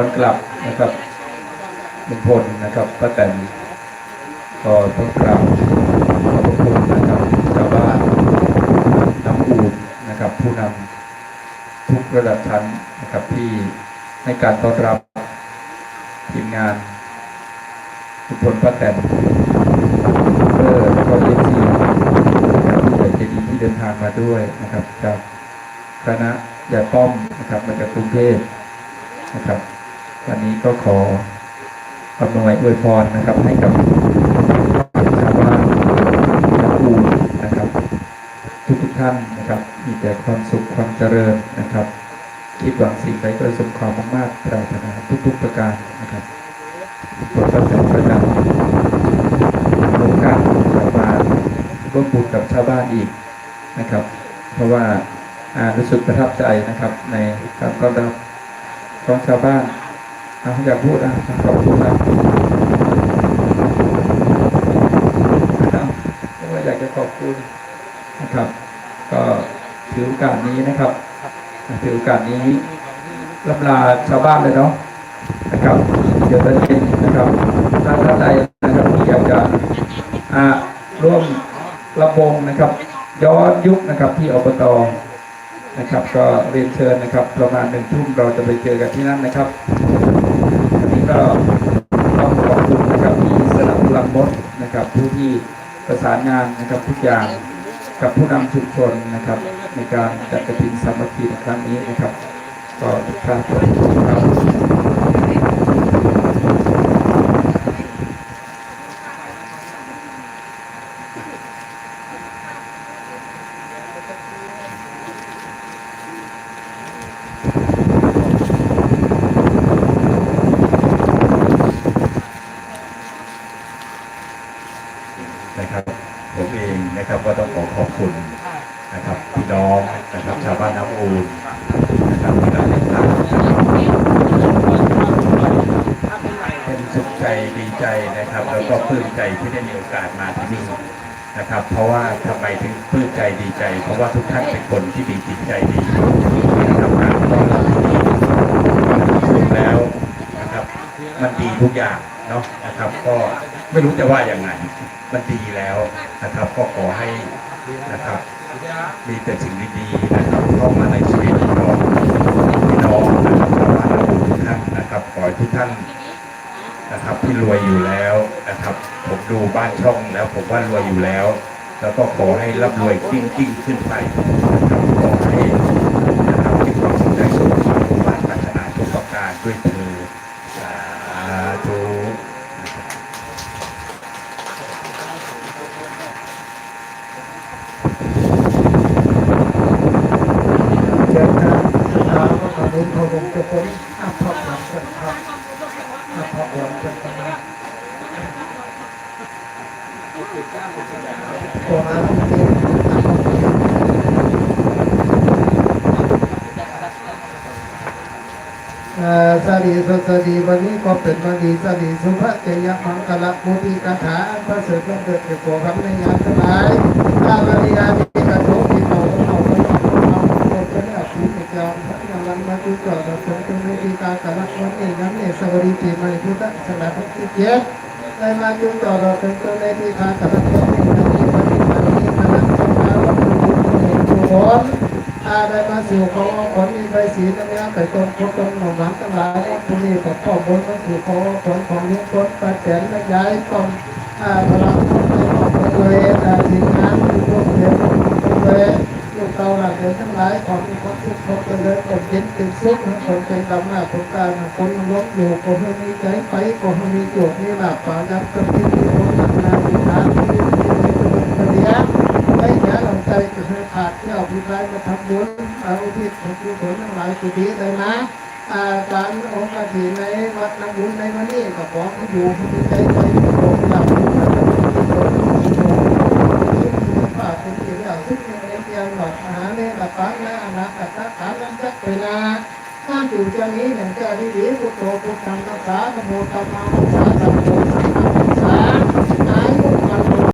อนกลับนะครับลุงพลนะครับป้าแตนก็ต้องกราบขอบคุณนะครับชาวบ้านน้ำอูดนะครับ ผู้นำทุกระดับชั้นนะครับที่ให้การต้อนรับทีมงานลุงพลป้าแตนเพื่อแล้วก็เอฟซีนะครับผู้ใหญ่ใจดีที่เดินทางมาด้วยนะครับจากคณะยาป้อมนะครับมาจากกรุงเทพนะครับ วันนี้ก็ขออำนวยอวยพรนะครับ ให้กับชาวบ้านชาวอูนะครับ ทุกทุกท่านนะครับ มีแต่ความสุขความเจริญนะครับ คิดหวังสิ่งใดก็สมความมากๆปรารถนาทุก ๆ ประการนะครับโปรดรับแต่ประการโอกาสกลับมาร่วมบุญกับชาวบ้านอีกนะครับ เพราะว่าอารู้สึกประทับใจนะครับ ในการต้อนรับของชาวบ้าน อาอยากพูดอะขอบคุณนะเอาว่าอยากจะขอบคุณนะครับ ก็ถือโอกาสนี้นะครับถือโอกาสนี้ลำลาชาวบ้านเลยเนาะนะครับเดี๋ยวตอนเย็นนะครับถ้าท่านใดนะครับที่อยากจะอ่าร่วมระบงนะครับ ย้อนยุคนะครับที่อบตนะครับ ก็เรียนเชิญนะครับ ประมาณหนึ่งทุ่มเราจะไปเจอกันที่นั่นนะครับ ก็ต้องขอบคุณนะครับที่สนับสนุนมดนะครับ ผู้ที่ประสานงานนะครับทุกอย่างกับผู้นำชุมชนนะครับ ในการจัดกระถิ่นสามัคคีในครั้งนี้นะครับ ก็ทุกท่านขอบคุณครับนะครับผมเองนะครับก็ต้องขอขอบคุณนะครับพี่น้องนะครับ ชาวบ้านะครับที่เราได้ทำเป็นสุขใจดีใจนะครับแล้วก็ปลื้มใจที่ได้มีโอกาสมาที่นี่นะครับ เพราะว่าทำไมถึงปลื้มใจดีใจ เพราะว่าทุกท่านเป็นคนที่มีจิตใจดีนะครับการต้อนรับที่นี่สรุปแล้วนะครับ มันดีทุกอย่างเนาะนะครับ ก็ไม่รู้จะว่าอย่างไงมันดีแล้วนะครับ ก็ขอให้นะครับ มีแต่สิ่งดีๆนะครับเข้ามาในชีวิตของพี่น้องนะครับชาวบ้านทุกท่านนะครับขอให้ทุกท่านนะครับที่รวยอยู่แล้วนะครับ ผมดูบ้านช่องแล้ว ผมว่ารวยอยู่แล้ว แล้วก็ขอให้ร่ำรวยยิ่งยิ่งขึ้นไปนะครับขอให้นะครับมีความสุขใจสุขภาพบัติปรารถนาทุกประการด้วยเธอญสาธุ เดินทางทางก็ขอบคุณพระองค์เจ้าคุณอาภพหลังเป็นพระ อาภพหลังเป็นพระโออาเตอาภพสาดีสุสดีวันนี้ก็เป็นวันดีสาดีสุภาพเจยมังกละมุติกถาอันประเสริฐเกิดแก่ตัวคำในยามทั้งหลายอาบริยามีกระทบที่เราเอาไปเอาเอาเอาไปเอาผีไปจา จุจอดสงฆ์ในปีกากละวันนี้นั้นเนี่ยสวัสดีปีใหม่พุทธศักราชที่เจ็ดได้มาจุจอดถึงตัวในปีกากละวันนี้นั้นที่ปฏิบัตินี้มานั้นสมาวัตถุทุกคนอาได้มาสู่ของผลมีใบสีนั่นเนี่ยไปตรงพบตรงหนองน้ำทั้งหลายผู้นี้กับข้อบนมาสู่ของผลของยุคผลปัจจัยและย้ายต้องอาพลังของในของตัวเองทีมงานที่พวกเดียวตัว เองลูกเต่าหลักเดินทั้งหลายของมีความสุขความเจริญความเย็นเป็นสุขทั้งคนใจดำหน้าคนตาคนลบอยู่คนมีใจไปคนมีโจทย์มีหลักป่าดับกับที่มีคนหนักนามีทางที่มีตัวเดียวไม่เหนือลำใจจะให้ขาดเที่ยวพิบายมาทำบุญเอาที่ของกุศลทั้งหลายกุฏิเลยนะอาการองค์กฐินในวัดน้ำบุญในวันนี้ก็ขอให้อยู่มีใจไปโปรดหลับ บอาหาเนหลับปังและอนาคตขาลันจักเวลาข้ามอยู่จะนี้หนึ่งจะดีดีพุทโธพุทธังรักษาธโมตัมมังรักษาธรรม